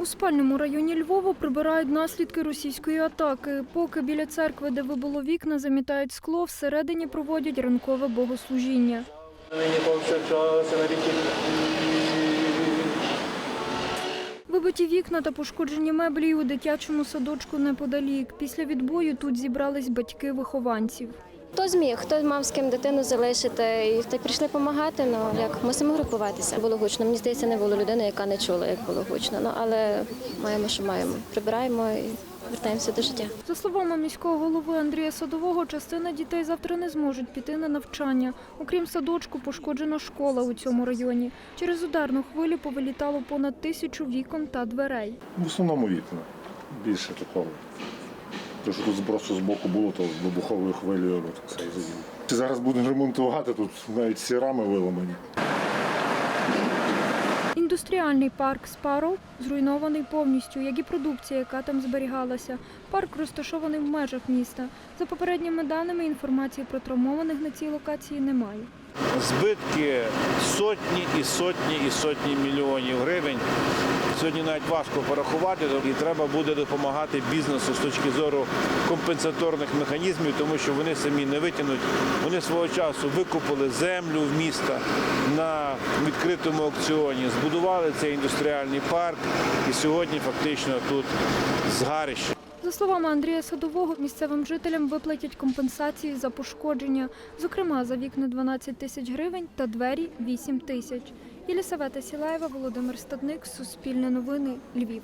У спальному районі Львова прибирають наслідки російської атаки. Поки біля церкви, де вибило вікна, замітають скло, всередині проводять ранкове богослужіння. Вибиті вікна та пошкоджені меблі у дитячому садочку неподалік. Після відбою тут зібрались батьки вихованців. Хто зміг, хто мав з ким дитину залишити, і та й прийшли допомагати. Ну як мусимо групуватися. Було гучно. Мені здається, не було людини, яка не чула, як було гучно. Ну але маємо, що маємо. Прибираємо і вертаємося до життя. За словами міського голови Андрія Садового, частина дітей завтра не зможуть піти на навчання. Окрім садочку, пошкоджена школа у цьому районі. Через ударну хвилю повилітало понад тисячу вікон та дверей. В основному вікна. Більше такого. Те, що тут просто з боку було, то вибуховою хвилею все і заділо. Зараз будемо ремонтувати, тут навіть всі рами виламані. Індустріальний парк Спаров зруйнований повністю, як і продукція, яка там зберігалася. Парк розташований в межах міста. За попередніми даними, інформації про травмованих на цій локації немає. Збитки сотні і сотні і сотні мільйонів гривень. Сьогодні навіть важко порахувати, і треба буде допомагати бізнесу з точки зору компенсаторних механізмів, тому що вони самі не витягнуть. Вони свого часу викупили землю в міста на відкритому аукціоні, збудували цей індустріальний парк, і сьогодні фактично тут згарище. За словами Андрія Садового, місцевим жителям виплатять компенсації за пошкодження, зокрема за вікна 12 тисяч гривень та двері 8 тисяч. Єлісавета Сілаєва, Володимир Стадник, Суспільне новини, Львів.